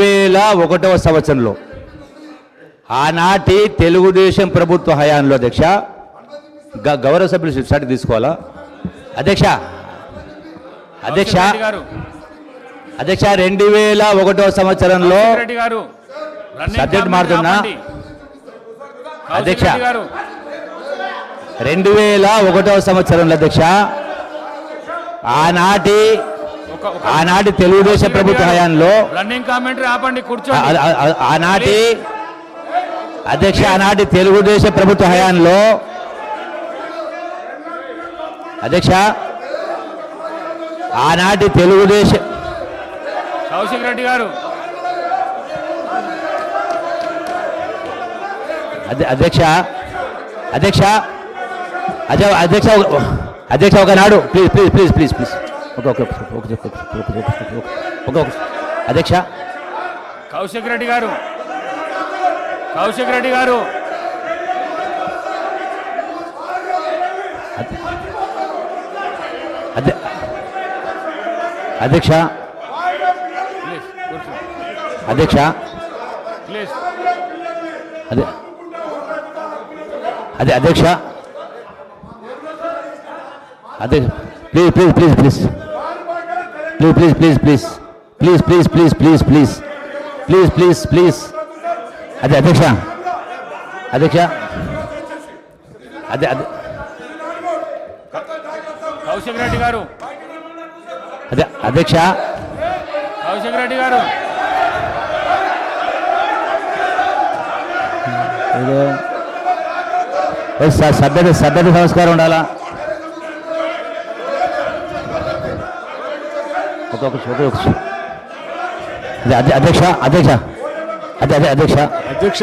వేల ఒకటవ సంవత్సరంలో. ఆనాటి తెలుగుదేశం ప్రభుత్వ హయాంలో అధ్యక్ష గౌరవ సభ్యులు సార్ తీసుకోవాలా? అధ్యక్ష అధ్యక్ష అధ్యక్ష రెండు వేల ఒకటో సంవత్సరంలో సబ్జెక్ట్ మారుతున్నా అధ్యక్ష రెండు వేల ఒకటో సంవత్సరంలో అధ్యక్ష ఆనాటి ఆనాటి తెలుగుదేశం ప్రభుత్వ హయాంలో రన్నింగ్ కామెంటరీ ఆపండి ఆ- ఆనాటి అధ్యక్ష ఆనాటి తెలుగుదేశం ప్రభుత్వ హయాంలో అధ్యక్ష ఆనాటి తెలుగుదేశం కౌశిక్ రెడ్డి గారు. అధ్య- అధ్యక్ష అధ్యక్ష అధ్య- అధ్యక్ష అధ్యక్ష ఒకనాడు please please please please please okay okay okay okay okay అధ్యక్ష. కౌశిక్ రెడ్డి గారు. కౌశిక్ రెడ్డి గారు. అధ్యక్ష. అధ్యక్ష. అదే అదే అధ్యక్ష. అదే please please please please. Please please please please please please please please please please please అదే అధ్యక్ష అధ్యక్ష అదే అదే కౌశిక్ రెడ్డి గారు. అదే అధ్యక్ష కౌశిక్ రెడ్డి గారు. ఏదో. ఏ స- సభ్యత సభ్యత సంస్కారం ఉండాలా? ఒక్కొక్క అధ్యక్ష అధ్యక్ష అదే అదే అధ్యక్ష. అధ్యక్ష